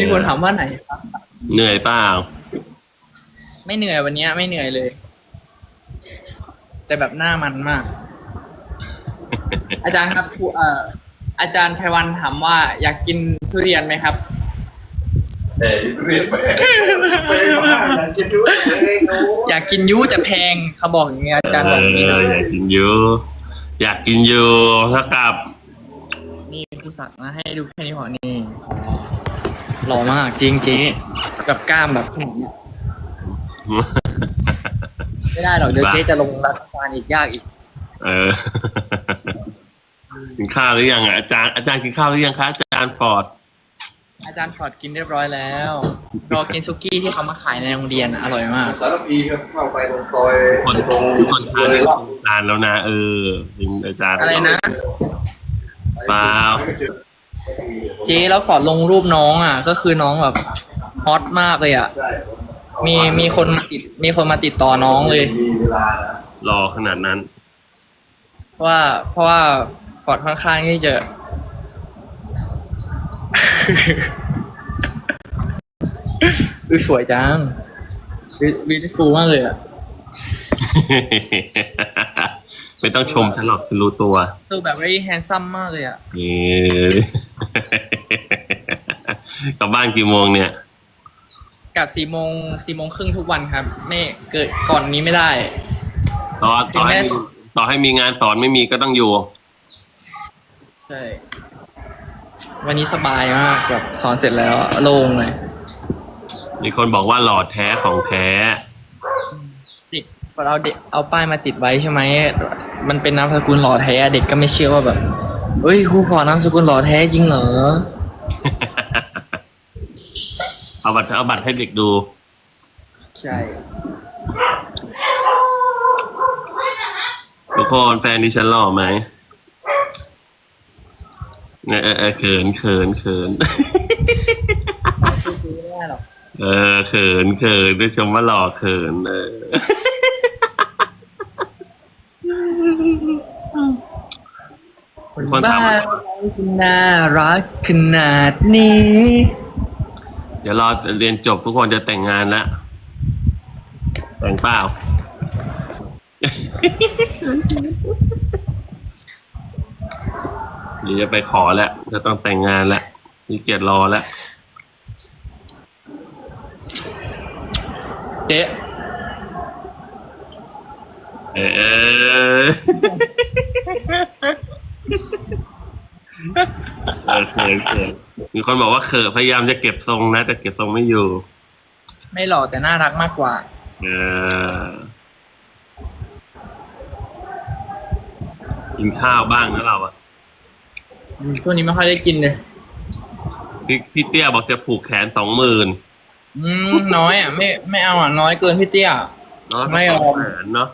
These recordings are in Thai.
มีคนถามว่าไหนครับ เหนื่อยเปล่า ไม่เหนื่อยวันเนี้ยไม่เหนื่อยเลย แต่แบบหน้ามันมาก อาจารย์ครับผู้เอ่ออาจารย์ไพวันถามว่าอยากกินทุเรียนไหมครับแต่เรียนไปไปมากอยากจะดูเองโน้อยากกินยุแต่แพงเขาบอกอย่างเงี้ยอาจารย์เอบอกอย่างนี้ออยากกินอยู่อยากกินอยู่ถ้ากลับ นี่ผู้สักนะให้ดูแค่นี้พอนี่ หล่อมากจริงเจ๊กับกล้ามแบบขนาดเนี้ยไม่ได้หรอกเดี๋ยวเจ๊จะลงรัฐบาลอีกยากอีก เออ กินข้าวหรือยังอะอาจารย์อาจารย์กินข้าวหรือยังคะอาจารย์ปอด อาจารย์ฟอร์ดกินเรียบร้อยแล้วรอกินซุกี้ที่เขามาขายในโรงเรียนอะอร่อยมาก สารพีครับเข้าไปตรงซอยคนตรงทุกคนทานเลยทานแล้วนะเออกินอาจารย์อะไรนะเปล่าเจ๊ แล้วขอลงรูปน้องอะ ก็คือน้องแบบฮอตมากเลยอะใช่มีมีคนมาติดมีคนมาติดต่อน้องเลยมีเวลานะรอขนาดนั้นเพราะว่าเพราะว่าฟอร์ดค่อนข้างที่จะอุ๊ยสวยจังวิวฟูมากเลยอะ ไม่ต้องชมฉันหรอกฉันรู้ตัวคือแบบ very handsome มากเลยอะนี่ กลับบ้านกี่โมงเนี่ย กลับสี่โมงสี่โมงครึ่งทุกวันครับ ไม่เกิดก่อนนี้ไม่ได้ ต่อต่อให้ถึงแม้มีต่อให้มีงานสอนไม่มีก็ต้องอยู่ ใช่ วันนี้สบายมากแบบสอนเสร็จแล้วโล่งเลย มีคนบอกว่าหล่อแท้ของแท้เด็กพอเราเด็กเอาป้ายมาติดไว้ใช่ไหม มันเป็นนามสกุลหล่อแท้เด็กก็ไม่เชื่อว่าแบบเฮ้ยครูขอนามสกุลหล่อแท้จริงเหรอ เอาบัตรเอาบัตรให้เด็กดู ใช่ ทุกคนแฟนดิฉันหล่อไหมเนี่ยเออเออเขินเขินเขิน ซื้อไม่ได้หรอกเออเขินเขินด้วยชมว่าหล่อเขินเออ คนคนบ้าถามว่าฉันน่ารักขนาดนี้ เดี๋ยวรอเรียนจบทุกคนจะแต่งงานแล้ว แต่งเปล่า เดี๋ยวจะไปขอแล้ว จะต้องแต่งงานแล้วมีเกียรติรอแล้ว เจ๊เออเออเขินเขิน มีคนบอกว่าเขินพยายามจะเก็บทรงนะ แต่เก็บทรงไม่อยู่ ไม่หล่อแต่น่ารักมากกว่า เออกินข้าวบ้างนะเราอะอืมช่วงนี้ไม่ค่อยได้กินเลย พี่พี่เตี้ยบอกจะผูกแขนสองหมื่นอืมน้อยอะไม่ไม่เอาอะน้อยเกินพี่เตี้ย เนาะไม่เอาสองแสนเนาะ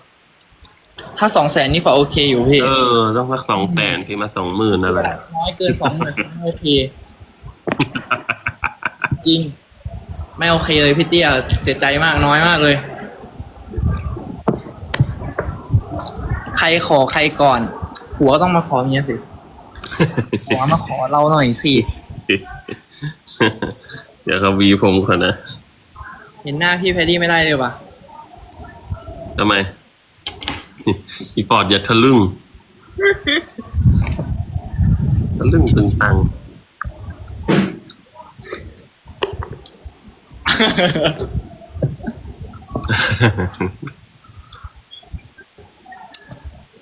ถ้าสองแสนนี่ฝอโอเคอยู่พี่เออ ต้องสักสองแสนที่มาสองหมื่นอะไร น้อยเกินสองหมื่นไม่โอเค จริง ไม่โอเคเลยพี่เตี้ยเสียใจมากน้อยมากเลย ใครขอใครก่อนผัวต้องมาขอเมียสิผัวมาขอเราหน่อยสิเดี๋ยวเขาวีผมก่อนนะ เห็นหน้าพี่แพดดี้ไม่ได้เลยว่ะทำไม อีฟอร์ดอย่าทะลึ่ง ทะลึ่งตึงตัง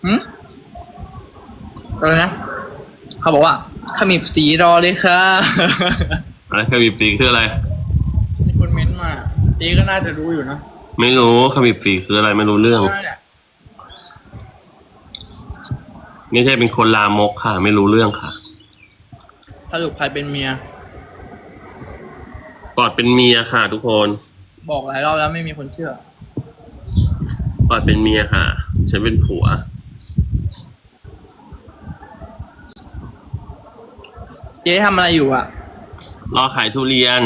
หืมอะไรนะ เขาบอกว่าขมิบสีรอเลยค่ะ อะไรขมิบสีคืออะไร มีคนเม้นต์มาเจ๊ก็น่าจะรู้อยู่นะไม่รู้ขมิบสีคืออะไรไม่รู้เรื่องนั่นแหละไม่ใช่เป็นคนลามกค่ะ ไม่รู้เรื่องค่ะ สรุปใครเป็นเมีย กอดเป็นเมียค่ะ ทุกคนบอกหลายรอบแล้วไม่มีคนเชื่อ กอดเป็นเมียค่ะ ฉันเป็นผัว เจ๊ทำอะไรอยู่อะ รอขายทุเรียน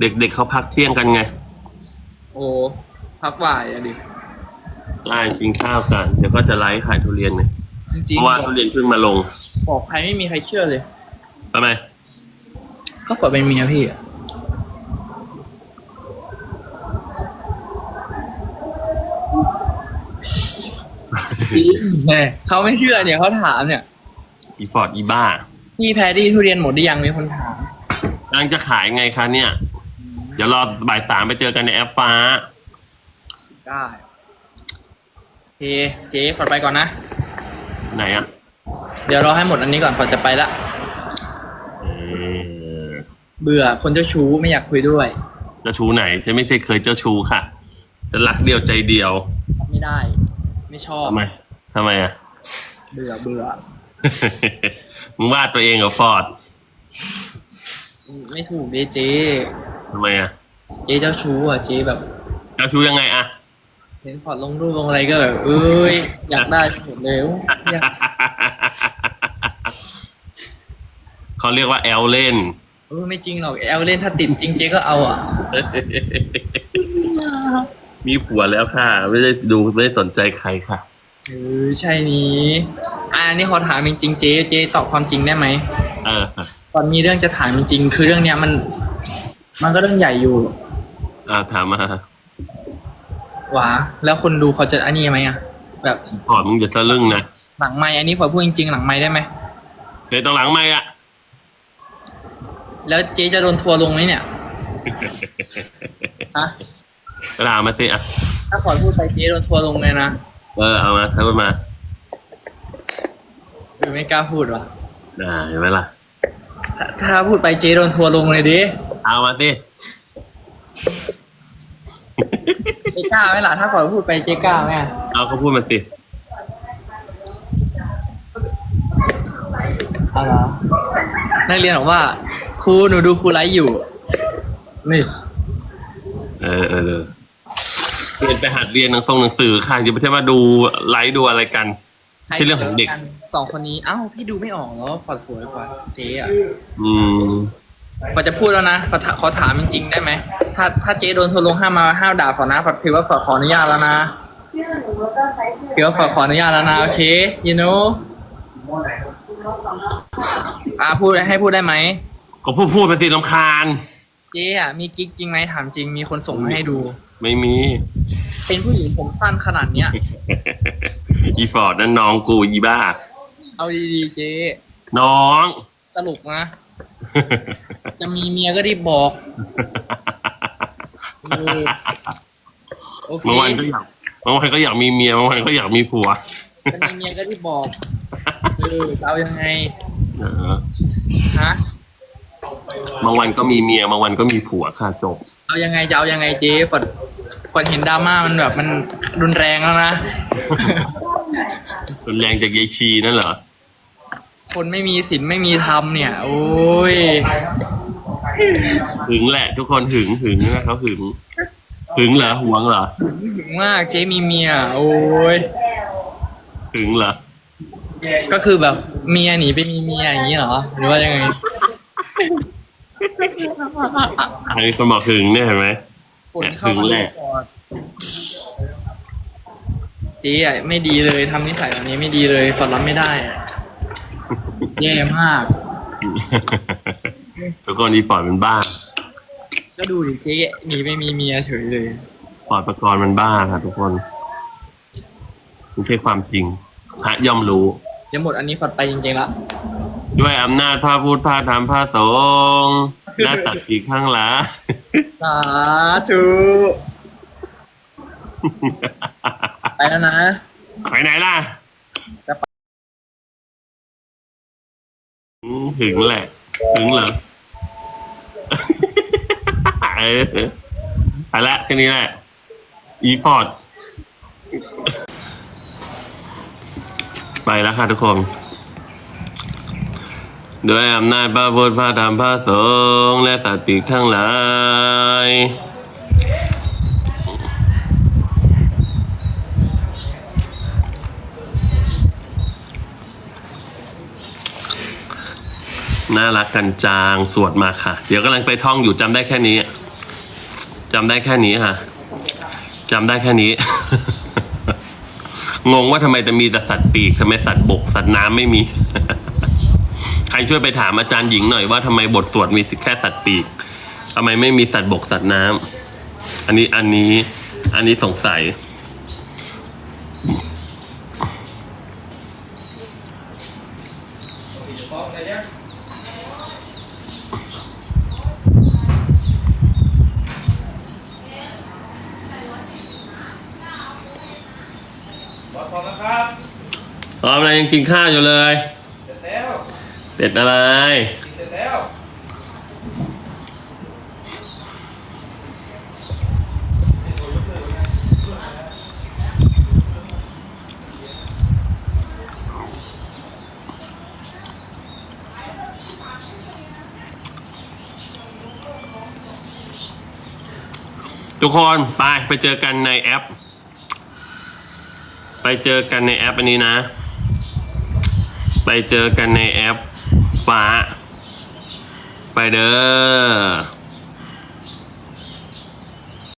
เด็กๆเขาพักเที่ยงกันไงโอ้พักบ่ายอะดิไล่กินข้าวกัน เดี๋ยวก็จะไลฟ์ขายทุเรียนไงจริงเพราะว่าๆบทุอกเรียนเพิ่งมาลงบอกใครไม่มีใครเชื่อเลยเอทำไม ก็ปล่อยเป็นเมียพี่อะแหมเขาไม่เชื่อเนี่ยเขาถามเนี่ยอีฟอร์ดอีบ้าพี่แพรรี่ทุเรียนหมดหรือยังมีคนถามกำลังจะขายไงคะเนี่ย เดี๋ยวรอบ่ายสามไปเจอกันในแอปฟ้า ได้โอเคเจ๊ฝอดไปก่อนนะ ไหนอะ เดี๋ยวรอให้หมดอันนี้ก่อนฝอดจะไปละเออ เบื่อคนเจ้าชู้ไม่อยากคุยด้วย เจ้าชู้ไหนฉันไม่ใช่เคยเจ้าชู้ค่ะฉันรักเดียวใจเดียวไม่ได้ ไม่ชอบทำไมทำไมอะ เบื่อเบื่อ มึงว่าตัวเองเหรอฟอร์ดไม่ถูกเด้เจ๊ทำไมอะ เจ๊เจ้าชู้อะเจ๊แบบ เจ้าชู้ยังไงอะเห็นฟอร์ดลงรูปลงอะไรก็แบบเอ้ยอยากได้หมดเร็วอยากเขาเรียกว่าแอลเล่น เออไม่จริงหรอกแอลเล่นถ้าติดจริงเจ๊ก็เอาอะ มีผัวแล้วค่ะ ไม่ได้ดูไม่ได้สนใจใครค่ะ เออใช่นี้อ่านี่ขอถามจริงๆเจ๊เจ๊ตอบความจริงได้ไหมเออตอนมีเรื่องจะถามจริงๆคือเรื่องเนี้ยมัน มันก็เรื่องใหญ่อยู่อ่าถามมาหวาแล้วคนดูเขาจะอันนี้ไหมอะ แบบฟอร์ดมึงอย่าทะลึ่งนะหลังไม้อันนี้ฟอร์ดพูดจริงๆหลังไม้ได้ไหมเคยต้องหลังไหมอะ แล้วเจ๊จะโดนทัวร์ลงไหมเนี่ยฮะกระดาษมาสิอะถ้าฟอร์ดพูดไปเจ๊โดนทัวร์ลงเลยนะเออเอามาเธอมาหรือไม่กล้าพูดวะอ่าเห็นไหมล่ะ ถ้าถ้าพูดไปเจ๊โดนทัวร์ลงเลยดิเอามาสิเจ๊กล้าไหมล่ะถ้าฟอร์ดพูดไปเจ๊กล้าไหมอะเอาเขาพูดมาสิเอาเหรอนักเรียนบอกว่า ครูหนูดูครูไลฟ์อยู่นี่เออเออเออเรียนไปหัดเรียนหนังทรงหนังสือค่ะจะไม่ใช่มาดูไลฟ์ดูอะไรกัน ใช่เรื่องของเด็ก สองคนนี้เอ้าพี่ดูไม่ออกแล้วว่าฟอร์ดสวยกว่า เจ๊อะอืมฟอร์ดจะพูดแล้วนะฟอร์ดขอถามจริงๆได้ไหมถ้าถ้าเจ๊โดนทัวร์ลงห้ามมาห้ามด่าฟอร์ดนะฟอร์ดถือว่าฟอร์ดขออนุญาตแล้วนะชื่อหนูแล้วก็ไซส์เสื้อถือว่าฟอร์ดขออนุญาตแล้วนะโอเค you know เขาสองรอบอ่าพูดให้พูดได้ไหม ก็พูดพูดไปสิลำคาญ เจ๊อะมีกิ๊กจริงไหมถามจริงมีคนส่งมาให้ดู ไม่มี เป็นผู้หญิงผมสั้นขนาดเนี้ย อีฟอร์ดนั่นน้องกูอีบ้า เอาดีๆเจ๊น้องตลกนะ จะมีเมียก็รีบบอกเออโอเคบางวันก็อยากบางวันก็อยากมีเมียบางวันก็อยากมีผัวจะมีเมียก็รีบบอกเออจะเอายังไงเออฮะ บางวันก็มีเมียบางวันก็มีผัวค่ะจบ เอายังไงจะเอายังไงเจ๊ฝนฝนเห็นดราม่ามันแบบมันรุนแรงแล้วนะ รุนแรงจากยายชีนั่นเหรอ คนไม่มีศีลไม่มีธรรมเนี่ย โอ้ย หึงแหละ ทุกคนหึงหึงนะเขาหึง หึงเหรอหวงเหรอถึงมากเจ๊มีเมีย โอ้ย หึงเหรอ ก็คือแบบเมียหนีไปมีเมียอย่างนี้เหรอ หรือว่ายังไง ใครคนบอกหึงเนี่ยเห็นไหม ฝนเข้าถึมางแหละ ก่อนเจ๊อะไม่ดีเลยทำนิสัยแบบนี้ไม่ดีเลยฝนรับไม่ได้อะแย่มาก ทุกคนอีฟอร์ดมันบ้าก็ดูดิเจ๊หนีไปมีเมียเฉยเลยฟอร์ดประกรณ์มันบ้าค่ะทุกคนไม่ใช่ความจริงพระย่อมรู้ เดี๋ยวหมดอันนี้ฝดไปจริงๆละ ด้วยอำนาจพระพุทธพระธรรมพระสงฆ์และตัดอีกข้างหลังสาธุไปแล้วนะ ไปไหนล่ะจะไปอืมถึงแหละ ถึงเหรอเออไปละแค่นี้แหละ อีฟอร์ดไปแล้วค่ะทุกคน ด้วยอำนาจพระพุทธพระธรรมพระสงฆ์และสัตว์ปีกทั้งหลายน่ารักกันจางสวดมาค่ะ เดี๋ยวกำลังไปท่องอยู่จำได้แค่นี้จำได้แค่นี้ค่ะจำได้แค่นี้ งงว่าทำไมจะมีแต่สัตว์ปีกทำไมสัตว์บก สัตว์น้ำไม่มี ใครช่วยไปถามอาจารย์หญิงหน่อยว่าทำไมบทสวดมีแค่สัตว์ปีกทำไมไม่มีสัตว์บกสัตว์น้ำอันนี้อันนี้อันนี้สงสัยบอสพร้อมนะครับตอนอะไรยังกินข้าวอยู่เลยเสร็จแล้ว เสร็จอะไร เสร็จแล้ว ทุกคนไปไปเจอกันในแอป ไปเจอกันในแอปอันนี้นะ ไปเจอกันในแอป ฟ้า ไปเด้อ